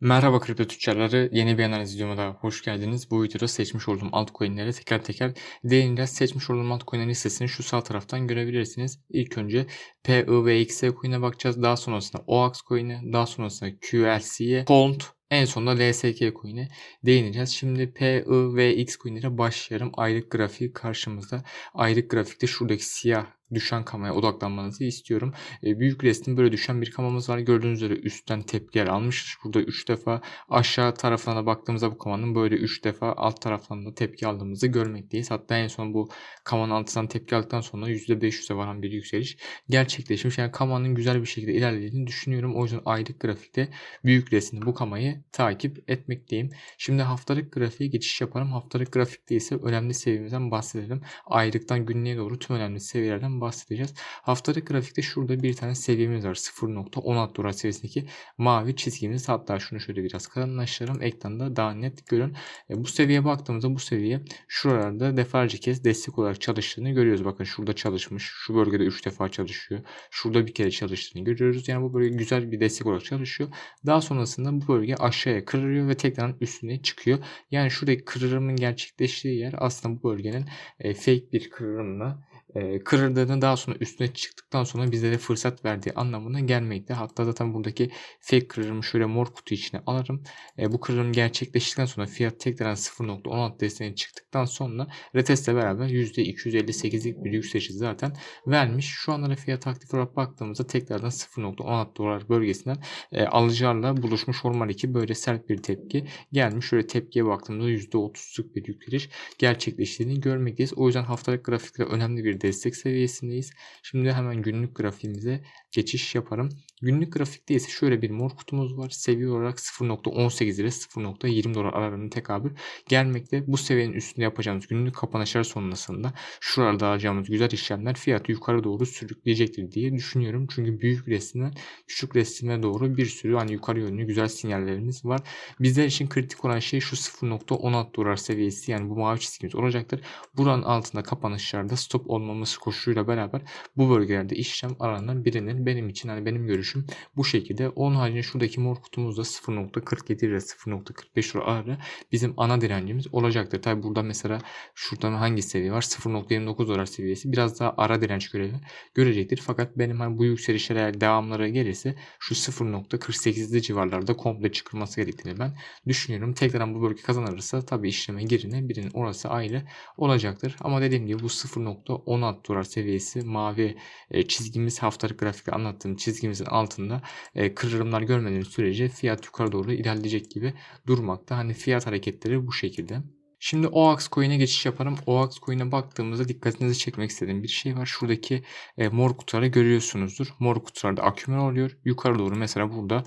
Merhaba kripto tüccarları. Yeni bir analiz videoma hoş geldiniz. Bu videoda seçmiş olduğum altcoin'lere teker teker değineceğiz. Seçmiş olduğum altcoin'lerin listesini şu sağ taraftan görebilirsiniz. İlk önce PIVX coin'e bakacağız. Daha sonrasında OAX coin'e, daha sonrasında QLC'ye, Pond, en sonunda LSK coin'e değineceğiz. Şimdi PIVX coin'lere başlayalım. Aylık grafiği karşımızda. Aylık grafikte şuradaki siyah düşen kamaya odaklanmanızı istiyorum. E, büyük resmin böyle düşen bir kamamız var. Gördüğünüz üzere üstten tepkiler almış. Burada 3 defa aşağı tarafına da baktığımızda bu kamanın böyle 3 defa alt taraftan da tepki aldığımızı görmekteyiz. Hatta en son bu kamanın altından tepki aldıktan sonra %500'e varan bir yükseliş gerçekleşmiş. Yani kamanın güzel bir şekilde ilerlediğini düşünüyorum. O yüzden aylık grafikte büyük resimde bu kamayı takip etmekteyim. Şimdi haftalık grafiğe geçiş yapalım. Haftalık grafikte ise önemli seviyemizden bahsedelim. Aylıktan günlüğe doğru tüm önemli seviyelerden bahsedeceğiz. Haftalık grafikte şurada bir tane seviyemiz var. 0.16 dolar seviyesindeki mavi çizgimiz. Hatta şunu şöyle biraz kalınlaştıralım. Ekranda daha net görün. E, bu seviyeye baktığımızda bu seviye şuralarda defalarca kez destek olarak çalıştığını görüyoruz. Bakın şurada çalışmış. Şu bölgede 3 defa çalışıyor. Şurada bir kere çalıştığını görüyoruz. Yani bu bölge güzel bir destek olarak çalışıyor. Daha sonrasında bu bölge aşağıya kırılıyor ve tekrar üstüne çıkıyor. Yani şuradaki kırılımın gerçekleştiği yer aslında bu bölgenin e, fake bir kırılımla e, kırıldığını daha sonra üstüne çıktıktan sonra bizlere fırsat verdiği anlamına gelmekte. Hatta zaten buradaki fake kırılımı şöyle mor kutu içine alırım. E, bu kırılım gerçekleştikten sonra fiyat tekrar 0.16 desteğine çıktıktan sonra retestle beraber %258'lik bir yükselişi zaten vermiş. Şu anlara fiyat aktif olarak baktığımızda tekrardan 0.16 dolar bölgesinden e, alıcılarla buluşmuş normal iki böyle sert bir tepki gelmiş. Şöyle tepkiye baktığımızda %30'luk bir yükseliş gerçekleştiğini görmekteyiz. O yüzden haftalık grafikte önemli bir destek seviyesindeyiz. Şimdi hemen günlük grafiğimize geçiş yaparım. Günlük grafikte ise şöyle bir mor kutumuz var. Seviye olarak 0.18 ile 0.20 dolar aralığında tekabül gelmekte. Bu seviyenin üstünde yapacağımız günlük kapanışlar sonrasında şuralarda alacağımız güzel işlemler fiyatı yukarı doğru sürükleyecektir diye düşünüyorum. Çünkü büyük resimden küçük resime doğru bir sürü hani yukarı yönlü güzel sinyallerimiz var. Bizler için kritik olan şey şu 0.16 dolar seviyesi yani bu mavi çizgimiz olacaktır. Buranın altında kapanışlarda stop olmaması koşuluyla beraber bu bölgelerde işlem aranan birinin benim için hani benim görüşüm bu şekilde. Onun haricinde şuradaki mor kutumuzda 0.47 ile 0.45 dolar arası bizim ana direncimiz olacaktır. Tabi burada mesela şurada hangi seviye var? 0.29 dolar seviyesi biraz daha ara direnç görevi görecektir. Fakat benim hani bu yükselişler eğer devamları gelirse şu 0.48'li civarlarda komple çıkılması gerektiğini ben düşünüyorum. Tekrardan bu bölge kazanırsa tabi işleme girine birinin orası ayrı olacaktır. Ama dediğim gibi bu 0.16 dolar seviyesi mavi e, çizgimiz haftalık grafikte anlattığım çizgimizin altında e, kırılımlar görmediğimiz sürece fiyat yukarı doğru ilerleyecek gibi durmakta. Hani fiyat hareketleri bu şekilde. Şimdi OAX coin'e geçiş yaparım. OAX coin'e baktığımızda dikkatinizi çekmek istediğim bir şey var. Şuradaki e, mor kutuları görüyorsunuzdur. Mor kutularda akümüle oluyor. Yukarı doğru mesela burada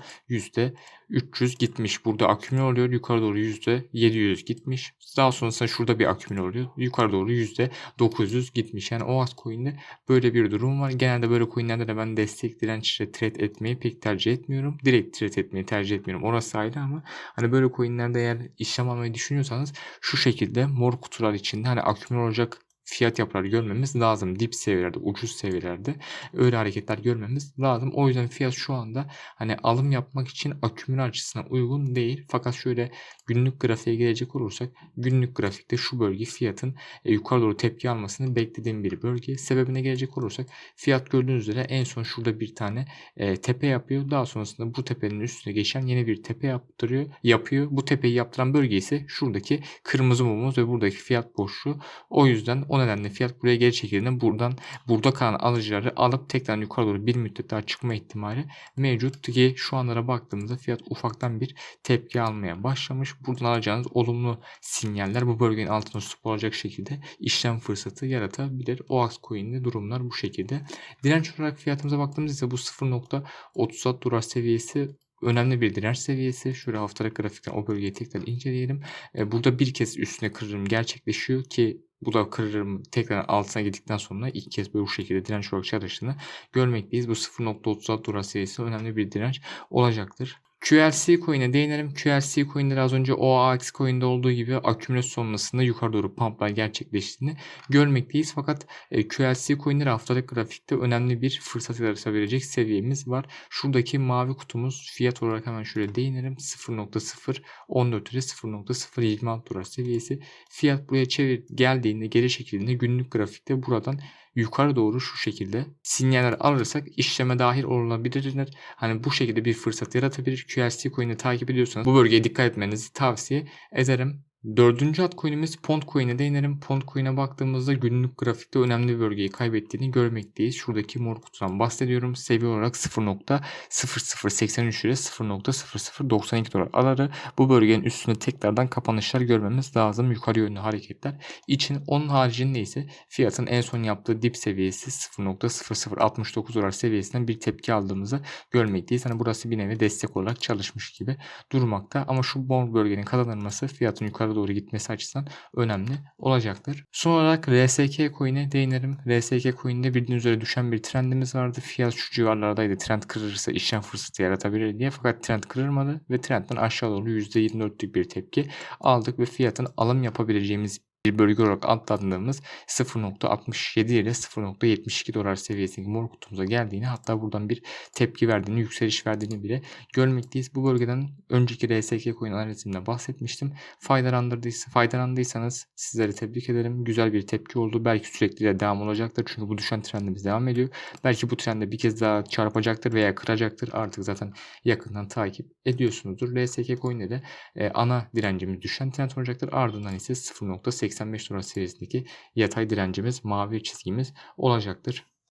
300 gitmiş. Burada akümüle oluyor. Yukarı doğru %700 gitmiş. Daha sonrasında şurada bir akümüle oluyor. Yukarı doğru %900 gitmiş. Yani OAS coin'de böyle bir durum var. Genelde böyle coin'lerde de ben destek dirençle trade etmeyi pek tercih etmiyorum. Direkt trade etmeyi tercih etmiyorum. Orası ayrı ama hani böyle coin'lerde eğer işlem almayı düşünüyorsanız şu şekilde mor kutular içinde hani akümüle olacak fiyat yapıları görmemiz lazım. Dip seviyelerde, ucuz seviyelerde öyle hareketler görmemiz lazım. O yüzden fiyat şu anda hani alım yapmak için akümüle açısından uygun değil. Fakat şöyle günlük grafiğe gelecek olursak günlük grafikte şu bölge fiyatın e, yukarı doğru tepki almasını beklediğim bir bölge. Sebebine gelecek olursak fiyat gördüğünüz üzere en son şurada bir tane e, tepe yapıyor. Daha sonrasında bu tepenin üstüne geçen yeni bir tepe yaptırıyor, yapıyor. Bu tepeyi yaptıran bölge ise şuradaki kırmızı mumumuz ve buradaki fiyat boşluğu. O yüzden o nedenle fiyat buraya geri çekildiğinde buradan burada kalan alıcıları alıp tekrar yukarı doğru bir müddet daha çıkma ihtimali mevcut ki şu anlara baktığımızda fiyat ufaktan bir tepki almaya başlamış. Buradan alacağınız olumlu sinyaller bu bölgenin altına tutup olacak şekilde işlem fırsatı yaratabilir. OAX coin'de durumlar bu şekilde. Direnç olarak fiyatımıza baktığımızda ise bu 0.36 dolar seviyesi önemli bir direnç seviyesi. Şöyle haftalık grafikten o bölgeyi tekrar inceleyelim. Burada bir kez üstüne kırılım gerçekleşiyor ki bu da kırılım tekrar altına gittikten sonra ilk kez böyle bu şekilde direnç olarak çalıştığını görmekteyiz. Bu 0.36 dolar seviyesi önemli bir direnç olacaktır. QLC coin'e değinelim. QLC coin'leri az önce OAX coin'de olduğu gibi akümülasyon sonrasında yukarı doğru pumplar gerçekleştiğini görmekteyiz. Fakat e, QLC coin'leri haftalık grafikte önemli bir fırsat yaratabilecek seviyemiz var. Şuradaki mavi kutumuz fiyat olarak hemen şöyle değinelim. 0.014 ile 0.026 dolar seviyesi. Fiyat buraya çevir geldiğinde geri şekilde günlük grafikte buradan yukarı doğru şu şekilde sinyaller alırsak işleme dahil olabilirler. Hani bu şekilde bir fırsat yaratabilir. QLC coin'i takip ediyorsanız bu bölgeye dikkat etmenizi tavsiye ederim. Dördüncü altcoin'imiz Pond Coin'e değinelim. Pond Coin'e baktığımızda günlük grafikte önemli bir bölgeyi kaybettiğini görmekteyiz. Şuradaki mor kutudan bahsediyorum. Seviye olarak 0.0083 ile 0.0092 dolar araları bu bölgenin üstünde tekrardan kapanışlar görmemiz lazım. Yukarı yönlü hareketler için. Onun haricinde ise fiyatın en son yaptığı dip seviyesi 0.0069 dolar seviyesinden bir tepki aldığımızı görmekteyiz. Hani burası bir nevi destek olarak çalışmış gibi durmakta. Ama şu mor bölgenin kazanılması fiyatın yukarı doğru gitmesi açısından önemli olacaktır. Son olarak RSK coin'e değinelim. RSK coin'de bildiğiniz üzere düşen bir trendimiz vardı. Fiyat şu civarlardaydı. Trend kırılırsa işlem fırsatı yaratabilir diye. Fakat trend kırılmadı ve trendden aşağı doğru %24'lük bir tepki aldık ve fiyatın alım yapabileceğimiz bir bölge olarak atlandığımız 0.67 ile 0.72 dolar seviyesindeki mor kutumuza geldiğini hatta buradan bir tepki verdiğini, yükseliş verdiğini bile görmekteyiz. Bu bölgeden önceki RSK coin analizimde bahsetmiştim. Faydalandırdıysa, faydalandıysanız sizleri tebrik ederim. Güzel bir tepki oldu. Belki sürekli de devam olacaktır. Çünkü bu düşen trendimiz devam ediyor. Belki bu trende bir kez daha çarpacaktır veya kıracaktır. Artık zaten yakından takip ediyorsunuzdur. RSK coin'de de e, ana direncimiz düşen trend olacaktır. Ardından ise 0.8 85 dolar seviyesindeki yatay direncimiz, mavi çizgimiz olacaktır.